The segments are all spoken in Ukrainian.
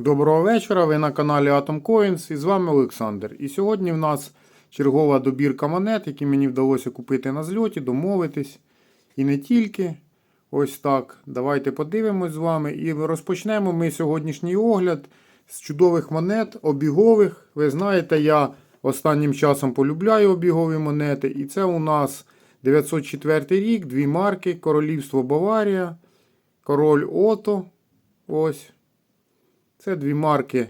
Доброго вечора. Ви на каналі Atom Coins і з вами Олександр. І сьогодні в нас чергова добірка монет, які мені вдалося купити на зльоті, домовитись. І не тільки. Ось так. Давайте подивимось з вами. І розпочнемо ми сьогоднішній огляд з чудових монет, обігових. Ви знаєте, я останнім часом полюбляю обігові монети. І це у нас 904 рік, дві марки, Королівство Баварія, Король Ото. Ось. Це дві марки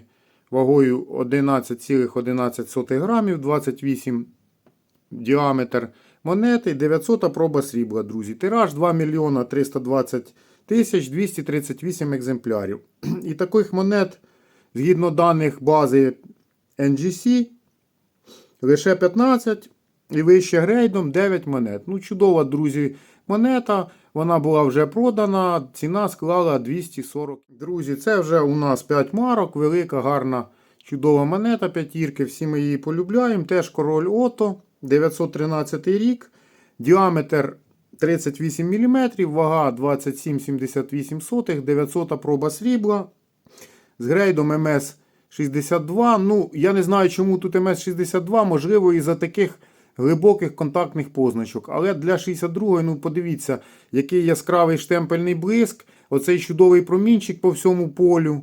вагою 11,11 грамів, 28 діаметр монети, 900 проба срібла, друзі. Тираж 2 мільйона 320 тисяч 238 екземплярів. І таких монет, згідно даних бази NGC, лише 15 і вище грейдом 9 монет. Ну, чудова, друзі, монета. Вона була вже продана, ціна склала 240. Друзі, це вже у нас 5 марок, велика, гарна, чудова монета п'ятірки. Всі ми її полюбляємо. Теж король Ото, 913 рік, діаметр 38 мм, вага 27,78, 900 проба срібла. З грейдом МС-62. Ну, я не знаю, чому тут МС-62, можливо, із-за таких глибоких контактних позначок. Але для 62-ї, ну подивіться, який яскравий штемпельний блиск, оцей чудовий промінчик по всьому полю.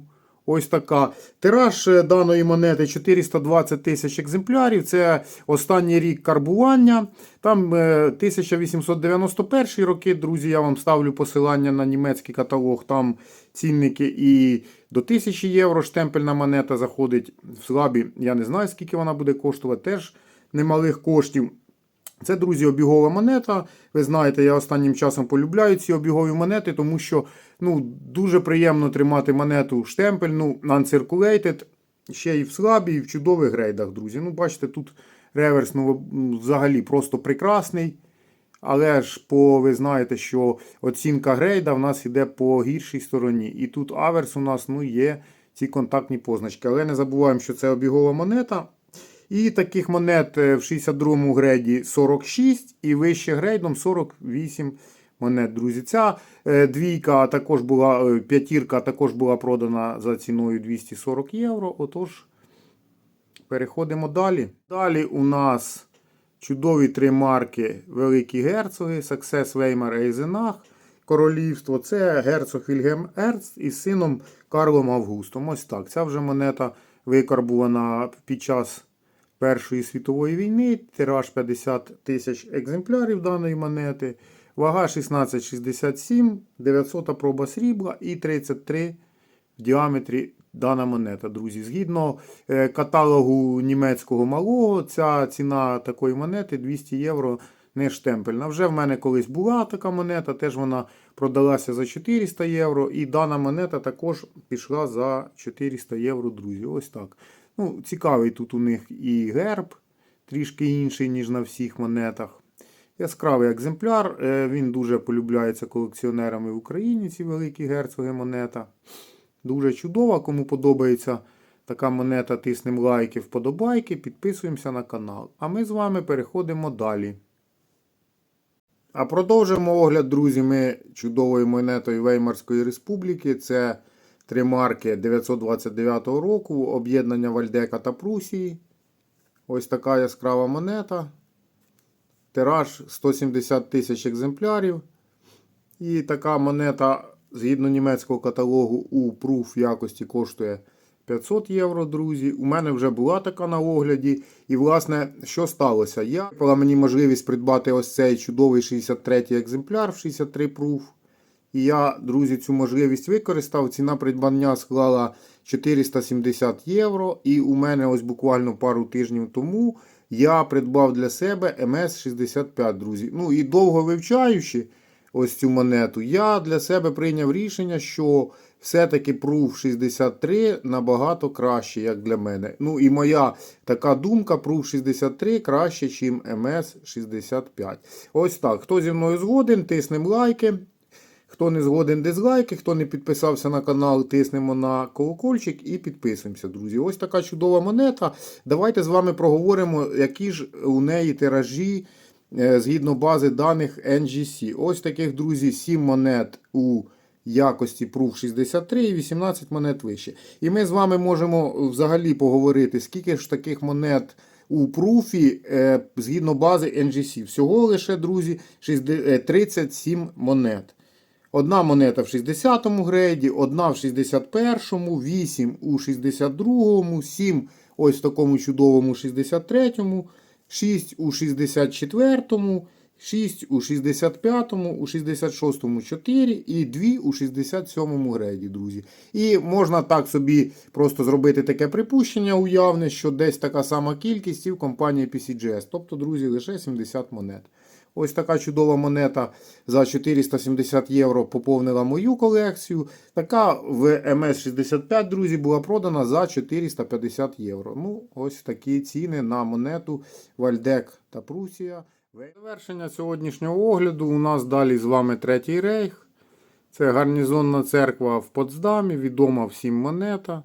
Ось така. Тираж е, даної монети 420 тисяч екземплярів. Це останній рік карбування. Там е, 1891 роки, друзі, я вам ставлю посилання на німецький каталог. Там цінники і до 1000 євро штемпельна монета заходить в слабі. Я не знаю, скільки вона буде коштувати. Теж немалих коштів. Це, друзі, обігова монета. Ви знаєте, я останнім часом полюбляю ці обігові монети, тому що ну, дуже приємно тримати монету штемпельну, uncirculated, ще і в слабій, і в чудових грейдах, друзі. Ну, бачите, тут реверс ну, взагалі просто прекрасний. Але ж по, ви знаєте, що оцінка грейда в нас йде по гіршій стороні. І тут аверс у нас ну, є ці контактні позначки. Але не забуваємо, що це обігова монета. І таких монет е, в 62-му грейді 46 і вище грейдом 48 монет, друзі. Ця е, двійка також була, е, п'ятірка також була продана за ціною 240 євро. Отож, переходимо далі. Далі у нас чудові три марки Великі Герцоги, Success Weimar Eisenach, Королівство. Це герцог Вільгельм Ерц із сином Карлом Августом. Ось так. Ця вже монета викарбувана під час. Першої світової війни, тираж 50 тисяч екземплярів даної монети, вага 16,67, 900 проба срібла і 33 в діаметрі дана монета, друзі. Згідно е, каталогу німецького малого, ця ціна такої монети 200 євро не штемпельна. Вже в мене колись була така монета, теж вона продалася за 400 євро. І дана монета також пішла за 400 євро, друзі. Ось так. Ну, Цікавий тут у них і герб, трішки інший, ніж на всіх монетах. Яскравий екземпляр. е, Він дуже полюбляється колекціонерами в Україні, ці великі герцоги монета. Дуже чудова. Кому подобається така монета, тиснемо лайки, вподобайки, підписуємося на канал. А ми з вами переходимо далі. А продовжимо огляд, друзі, ми чудовою монетою Веймарської республіки. Це Три марки 929 року, об'єднання Вальдека та Прусії. Ось така яскрава монета. Тираж 170 тисяч екземплярів. І така монета, згідно німецького каталогу, у пруф якості коштує 500 євро, друзі. У мене вже була така на огляді. І, власне, що сталося? Я мені можливість придбати ось цей чудовий 63-й екземпляр в 63 пруф. І я, друзі, цю можливість використав. Ціна придбання склала 470 євро. І у мене ось буквально пару тижнів тому я придбав для себе МС-65, друзі. Ну і довго вивчаючи ось цю монету, я для себе прийняв рішення, що все-таки Proof 63 набагато краще, як для мене. Ну і моя така думка, Proof 63 краще, ніж МС-65. Ось так. Хто зі мною згоден, тиснем лайки. Хто не згоден дизлайки, хто не підписався на канал, тиснемо на колокольчик і підписуємося, друзі. Ось така чудова монета. Давайте з вами проговоримо, які ж у неї тиражі е, згідно бази даних NGC. Ось таких, друзі, 7 монет у якості Proof 63 і 18 монет вище. І ми з вами можемо взагалі поговорити, скільки ж таких монет у пруфі е, згідно бази NGC. Всього лише, друзі, 60 е, 37 монет. Одна монета в 60-му грейді, одна в 61-му, 8 у 62-му, 7 ось в такому чудовому 63-му, 6 у 64-му, 6 у 65-му, у 66-му 4 і 2 у 67-му грейді, друзі. І можна так собі просто зробити таке припущення уявне, що десь така сама кількість і в компанії PCGS. Тобто, друзі, лише 70 монет. Ось така чудова монета за 470 євро поповнила мою колекцію. Така в МС-65, друзі, була продана за 450 євро. Ну, ось такі ціни на монету Вальдек та Прусія. Завершення сьогоднішнього огляду у нас далі з вами Третій рейх. Це гарнізонна церква в Потсдамі, відома всім монета.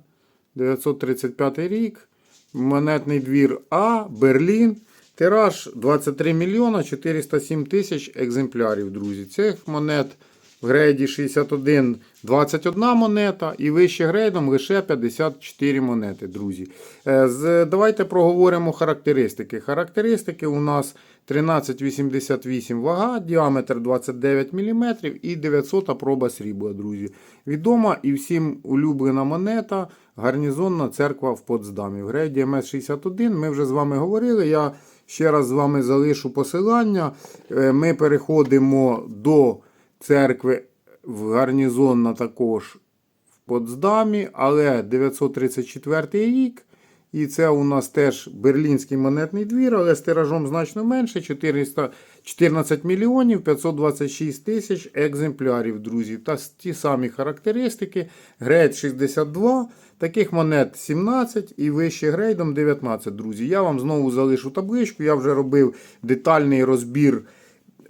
935 рік. Монетний двір А, Берлін. Тираж 23 мільйона 407 тисяч екземплярів, друзі. Цих монет в грейді 61 21 монета і вище грейдом лише 54 монети, друзі. Е, Давайте проговоримо характеристики. Характеристики у нас 1388 вага, діаметр 29 мм і 900 проба срібла, друзі. Відома і всім улюблена монета. Гарнізонна церква в Потсдамі. В грейді МС-61 ми вже з вами говорили. Я ще раз з вами залишу посилання. Е, Ми переходимо до церкви в гарнізонна також в Потсдамі, але 934 рік. І це у нас теж берлінський монетний двір, але з тиражом значно менше 400, 14 мільйонів 526 тисяч екземплярів, друзі. Та ті самі характеристики. Грейд 62, таких монет 17 і вище грейдом 19, друзі. Я вам знову залишу табличку. Я вже робив детальний розбір,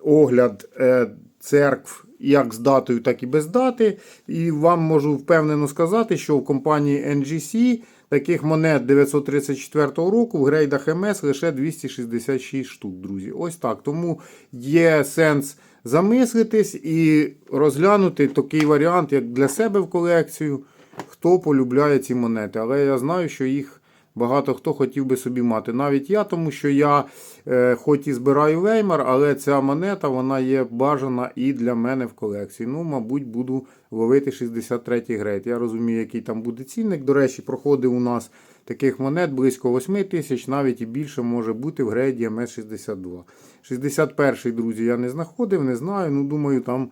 огляд е, церкв як з датою, так і без дати. І вам можу впевнено сказати, що в компанії NGC таких монет 934 року в грейдах МС лише 266 штук, друзі. Ось так. Тому є сенс замислитись і розглянути такий варіант, як для себе в колекцію, хто полюбляє ці монети. Але я знаю, що їх. Багато хто хотів би собі мати. Навіть я, тому що я е, хоч і збираю веймар, але ця монета вона є бажана і для мене в колекції. Ну, мабуть, буду ловити 63-й грейд. Я розумію, який там буде цінник. До речі, проходив у нас таких монет близько 8 тисяч, навіть і більше може бути в грейді МС-62. 61-й, друзі, я не знаходив, не знаю. Ну, думаю, там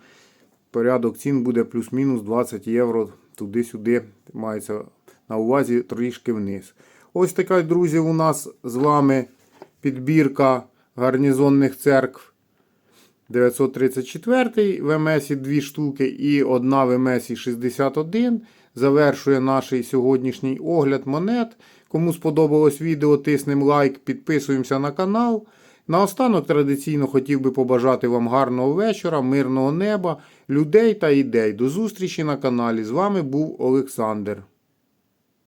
порядок цін буде плюс-мінус 20 євро туди-сюди. Мається на увазі трішки вниз. Ось така, друзі, у нас з вами підбірка гарнізонних церкв 934 в МС дві штуки і одна в МС 61. Завершує наш сьогоднішній огляд монет. Кому сподобалось відео, тиснемо лайк, підписуємося на канал. Наостанок традиційно хотів би побажати вам гарного вечора, мирного неба, людей та ідей. До зустрічі на каналі. З вами був Олександр.